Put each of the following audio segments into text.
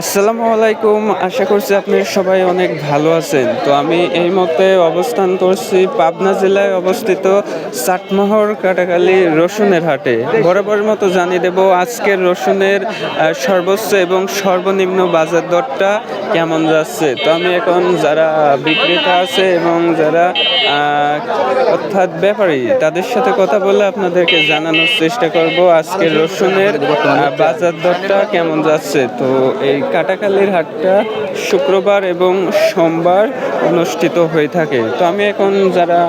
আসসালামু আলাইকুম। আশা করছি আপনি সবাই অনেক ভালো আছেন। তো আমি এই মতে অবস্থান করছি পাবনা জেলায় অবস্থিত চাটমোহর কাটাকালি রসুনের হাটে। বরাবরের মতো জানিয়ে দেব আজকের রসুনের সর্বোচ্চ এবং সর্বনিম্ন বাজার দরটা কেমন যাচ্ছে। তো আমি এখন যারা বিক্রেতা আছে এবং যারা অর্থাৎ ব্যাপারী, তাদের সাথে কথা বলে আপনাদেরকে জানানোর চেষ্টা করব আজকের রসুনের বাজার দরটা কেমন যাচ্ছে। তো এই কাটাকালির হাটটা শুক্রবার এবং সোমবার অনুষ্ঠিত হয়ে থাকে। তো আমি এখন যারা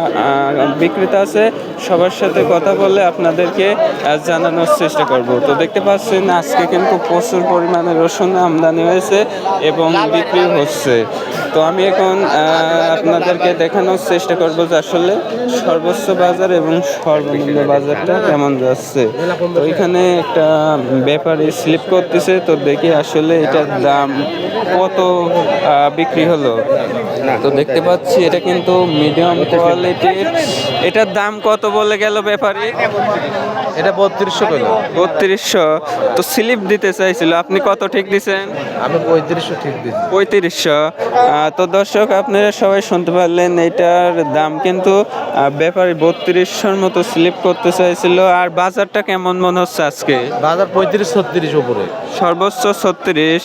বিক্রেতা আছে, সবার সাথে কথা বলে আপনাদেরকে জানানোর চেষ্টা করব। তো দেখতে পাচ্ছেন, আজকে কিন্তু প্রচুর পরিমাণে রসুন আমদানি হয়েছে এবং বিক্রি হচ্ছে। তো আমি এখন আপনাদেরকে দেখানোর চেষ্টা করব যে আসলে সর্বোচ্চ বাজার এবং সর্বনিম্ন বাজারটা কেমন যাচ্ছে। তো এখানে একটা ব্যাপারে স্লিপ করতেছে, তো দেখি আসলে এটার দাম কত বিক্রি হলো? তো দেখতে পাচ্ছি এটা কিন্তু মিডিয়াম কোয়ালিটির এটার দাম কত বলে গেল ব্যাপারী এটা বত্রিশশো কিলো বত্রিশশো। তো স্লিপ দিতে চাইছিল আপনি কত ঠিক দিছেন? আমি পঁয়ত্রিশশো ঠিক দিচ্ছি পঁয়ত্রিশশো। তো দর্শক আপনারা সবাই শুনতে পারলেন এটার দাম কিন্তু ব্যাপারী বত্রিশশোর মতো স্লিপ করতে চাইছিল। আর বাজারটা কেমন মনে হচ্ছে আজকে? বাজার পঁয়ত্রিশ ছত্রিশ উপরে। সর্বোচ্চ ছত্রিশ।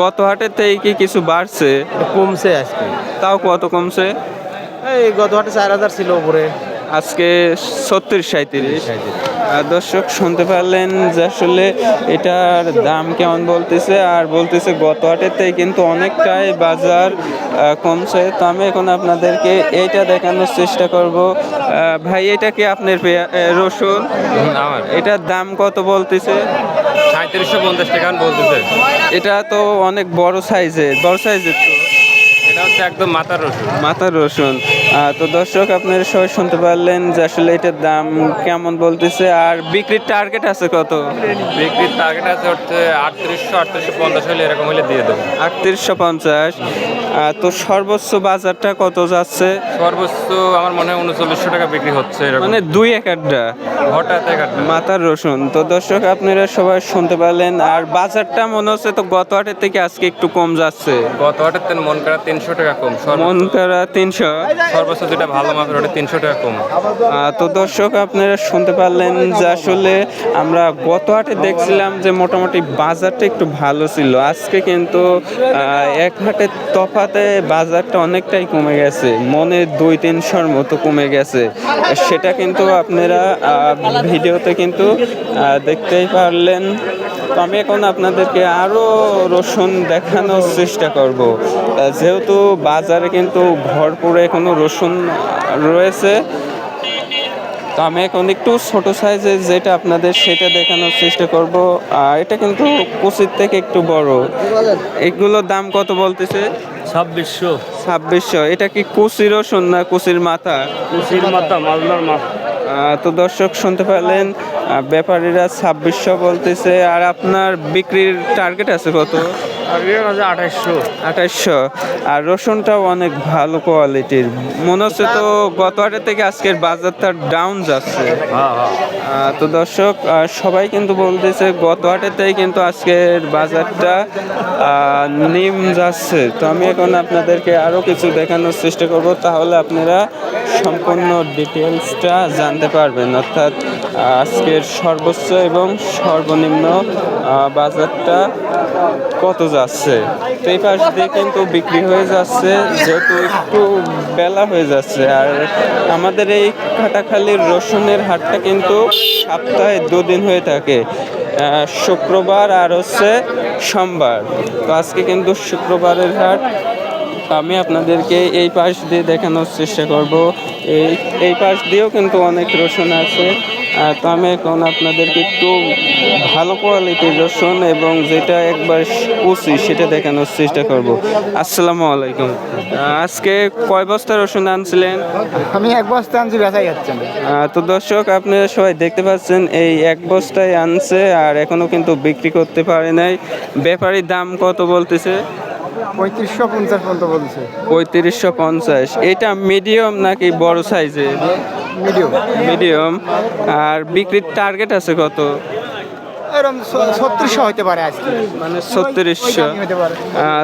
গত থেকে কি কিছু বাড়ছে? কমছে আজকে। তাও কত কমছে? এই গত হাটে চার হাজার ছিল উপরে। আজকে ছত্রিশ সাঁত্রিশ আর দর্শক শুনতে পারলেন যে আসলে এটার দাম কেমন বলতেছে? আর বলতেছে গত হাটের থেকে কিন্তু অনেকটাই বাজার কমছে। তো আমি এখন আপনাদেরকে এইটা দেখানোর চেষ্টা করব। ভাই এটা কি আপনার রসুন? আমার এটার দাম কত বলতেছে? সাঁত্রিশশো পঞ্চাশ টাকা বলতেছে। এটা তো অনেক বড় সাইজের বড় সাইজের তো। একদম মাথার রসুন মাথার রসুন তো দর্শক আপনারা সবাই শুনতে পারলেন যে আসলে এটার দাম কেমন বলতেছে আর বিক্রির টার্গেট আছে কত? বিক্রির টার্গেট আছে হচ্ছে আটত্রিশশো আটত্রিশশো পঞ্চাশ হলে এরকম হলে দিয়ে দেবো। আটত্রিশশো পঞ্চাশ। তো সর্বোচ্চ বাজারটা কত যাচ্ছে? সর্বোচ্চ আমার মনে হয় উনচল্লিশশো টাকা বিক্রি হচ্ছে মানে দুই একরটা। হঠাৎ এক আধটা। মাথার রসুন। তো দর্শক আপনারা সবাই শুনতে পারলেন আর বাজারটা মনে হচ্ছে তো গত হাটের থেকে আজকে একটু কম যাচ্ছে। গত হাটের মন করা তিনশো টাকা কম মন করা তিনশো। সর্বোচ্চ যেটা ভালো মাপের ওটা তিনশো টাকা কম। তো দর্শক, আপনারা শুনতে পারলেন যে আসলে আমরা গত হাটে দেখছিলাম যে মোটামুটি বাজারটা একটু ভালো ছিল। আজকে কিন্তু এক হাটের তফাতে বাজারটা অনেকটাই কমে গেছে। মনে দুই তিনশোর মতো কমে গেছে। সেটা কিন্তু আপনারা ভিডিওতে কিন্তু দেখতেই পারলেন। তো আমি এখন আপনাদেরকে আরও রসুন দেখানোর চেষ্টা করব। যেহেতু বাজারে কিন্তু ভরপুর এখনও রসুন রয়েছে তো আমি এখন একটু ছোট সাইজের যেটা আপনাদের সেটা দেখানোর চেষ্টা করব। আর এটা কিন্তু কুচির থেকে একটু বড়। এগুলোর দাম কত বলতেছে? ছাব্বিশশো। ছাব্বিশশো। এটা কি কুচি রসুন না কুচির মাথা? কুচির মাথা মালদার মাথা। তো দর্শক শুনতে পারলেন ব্যাপারীরা ছাব্বিশশো বলতেছে আর আপনার বিক্রির টার্গেট আছে কত? আঠাইশশো। আঠাইশশো। আর রসুনটাও অনেক ভালো কোয়ালিটির মনে হচ্ছে তো গত হাটের থেকে আজকের বাজারটা ডাউন যাচ্ছে। হ্যাঁ হ্যাঁ। তো দর্শক সবাই কিন্তু বলতেছে গত হাটের থেকে কিন্তু আজকের বাজারটা নিম যাচ্ছে। তো আমি এখন আপনাদেরকে আরও কিছু দেখানোর চেষ্টা করব। তাহলে আপনারা সম্পূর্ণ ডিটেলসটা জানতে পারবেন। অর্থাৎ আজকের সর্বোচ্চ এবং সর্বনিম্ন বাজারটা কত যাচ্ছে? তো এই পাশ দিয়ে কিন্তু বিক্রি হয়ে যাচ্ছে, যেহেতু একটু বেলা হয়ে যাচ্ছে। আর আমাদের এই কাটাখালির রসুনের হাটটা কিন্তু সপ্তাহে দুদিন হয়ে থাকে শুক্রবার আর হচ্ছে সোমবার। তো আজকে কিন্তু শুক্রবারের হাট আমি আপনাদেরকে এই পাশ দিয়ে দেখানোর চেষ্টা করব। এই এই পাশ দিয়েও কিন্তু অনেক রসুন আছে। তো আমি এখন আপনাদেরকে একটু ভালো কোয়ালিটির রসুন এবং যেটা একবার কুচি সেটা দেখানোর চেষ্টা করব। আসসালামু আলাইকুম। আজকে কয় বস্তা রসুন আনছিলেন? আমি এক বস্তা আনছি বেচাই যাচ্ছে না। আহ, তো দর্শক আপনারা সবাই দেখতে পাচ্ছেন এই এক বস্তায় আনছে আর এখনও কিন্তু বিক্রি করতে পারে নাই। ব্যাপারীর দাম কত বলতেছে? পঁয়ত্রিশশো পঞ্চাশ পর্যন্ত বলছে। পঁয়ত্রিশশো পঞ্চাশ। এটা মিডিয়াম নাকি বড় সাইজের মিডিয়াম মিডিয়াম আর বিক্রির টার্গেট আছে কত? এরকম ছত্রিশশো হতে পারে আজকে। মানে ছত্রিশশো।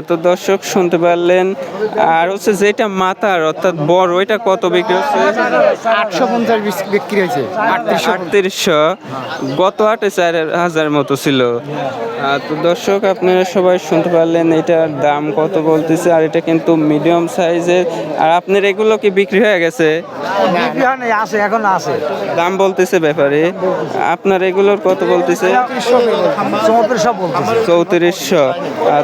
তো দর্শক শুনতে পারলেন। আর হচ্ছে যেটা মাথার অর্থাৎ বড় ওইটা কত বিক্রি হচ্ছে? আটশো পঞ্চাশ বিক্রি হয়েছে। আটত্রিশশো। গত হাটে চার হাজার মতো ছিল। তো দর্শক আপনারা সবাই শুনতে পারলেন এটার দাম কত বলতেছে আর এটা কিন্তু মিডিয়াম সাইজের আর আপনার এগুলো কি বিক্রি হয়ে গেছে? আছে এখন আছে। দাম বলতেছে ব্যাপারে। আপনার এগুলোর কত বলতেছে? চৌত্রিশশো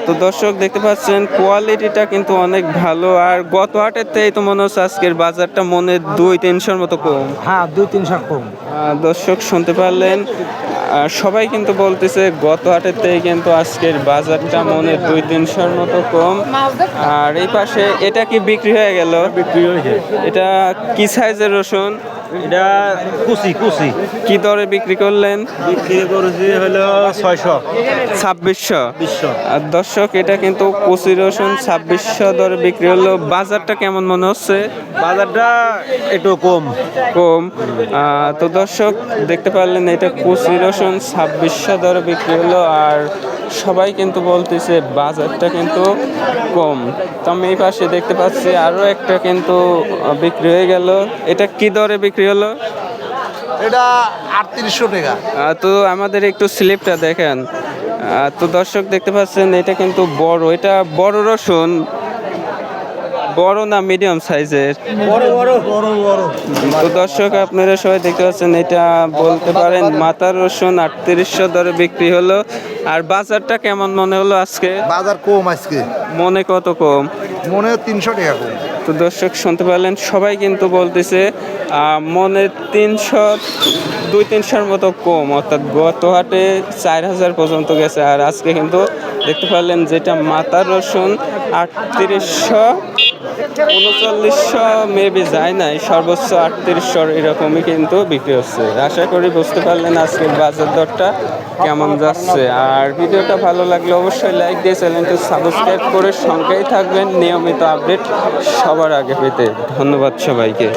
তো দর্শক দেখতে পাচ্ছেন কোয়ালিটিটা কিন্তু অনেক ভালো। আর গত হাটের থেকে তো মনে হচ্ছে আজকের বাজারটা মনে দুই তিনশোর মতো কম। হ্যাঁ দুই তিনশো কম। দর্শক শুনতে পারলেন। সবাই কিন্তু বলতেছে গত হাটের থেকে কিন্তু আজকের বাজারটা মনে দুই তিনশোর মতো কম। আর এই পাশে এটা কি বিক্রি হয়ে গেল? বিক্রি হয়েছে এটা কি সাইজের রসুন? এটা কুচি কুচি। কি দরে বিক্রি করলেন? বিক্রি করেছি হলো ছয়শো। ছাব্বিশশো। বিশশো। আর দর্শক এটা কিন্তু কচি রসুন ছাব্বিশশো দরে বিক্রি হলো। বাজারটা কেমন মনে হচ্ছে? বাজারটা একটু কম। কম। তো দর্শক দেখতে পারলেন এটা কুচি রসুন ছাব্বিশশো দরে বিক্রি হলো। আর সবাই কিন্তু বলতেছে বাজারটা কিন্তু কম। তো আমি এই পাশে দেখতে পাচ্ছি আরও একটা কিন্তু বিক্রি হয়ে গেল। এটা কি দরে বিক্রি হলো? এটা আটত্রিশশো টাকা। তো আমাদের একটু স্লিপটা দেখেন। তো দর্শক দেখতে পাচ্ছেন এটা কিন্তু বড়। এটা বড় রসুন বড় না মিডিয়াম সাইজের? তো দর্শক আপনারা সবাই দেখতে পাচ্ছেন এটা বলতে পারেন মাথার রসুন আটত্রিশশো দরে বিক্রি হলো। আর বাজারটা কেমন মনে হলো আজকে? বাজার কম আজকে। মনে কত কম? মনে তিনশো টাকা কম। তো দর্শক শুনতে পারলেন সবাই কিন্তু বলতেছে মনে তিনশো দুই তিনশোর মতো কম অর্থাৎ গত হাটে চার হাজার পর্যন্ত গেছে। আর আজকে কিন্তু দেখতে পারলেন যেটা মাথার রসুন আটত্রিশশো উনচল্লিশশো মেবি যায় নাই, সর্বোচ্চ আটত্রিশশো এরকমই কিন্তু বিক্রি হচ্ছে। আশা করি বুঝতে পারলেন আজকের বাজার দরটা কেমন যাচ্ছে। আর ভিডিওটা ভালো লাগলে অবশ্যই লাইক দিয়ে চ্যানেলটি সাবস্ক্রাইব করে সঙ্গেই থাকবেন। নিয়মিত আপডেট সবার আগে পেতে। ধন্যবাদ সবাইকে।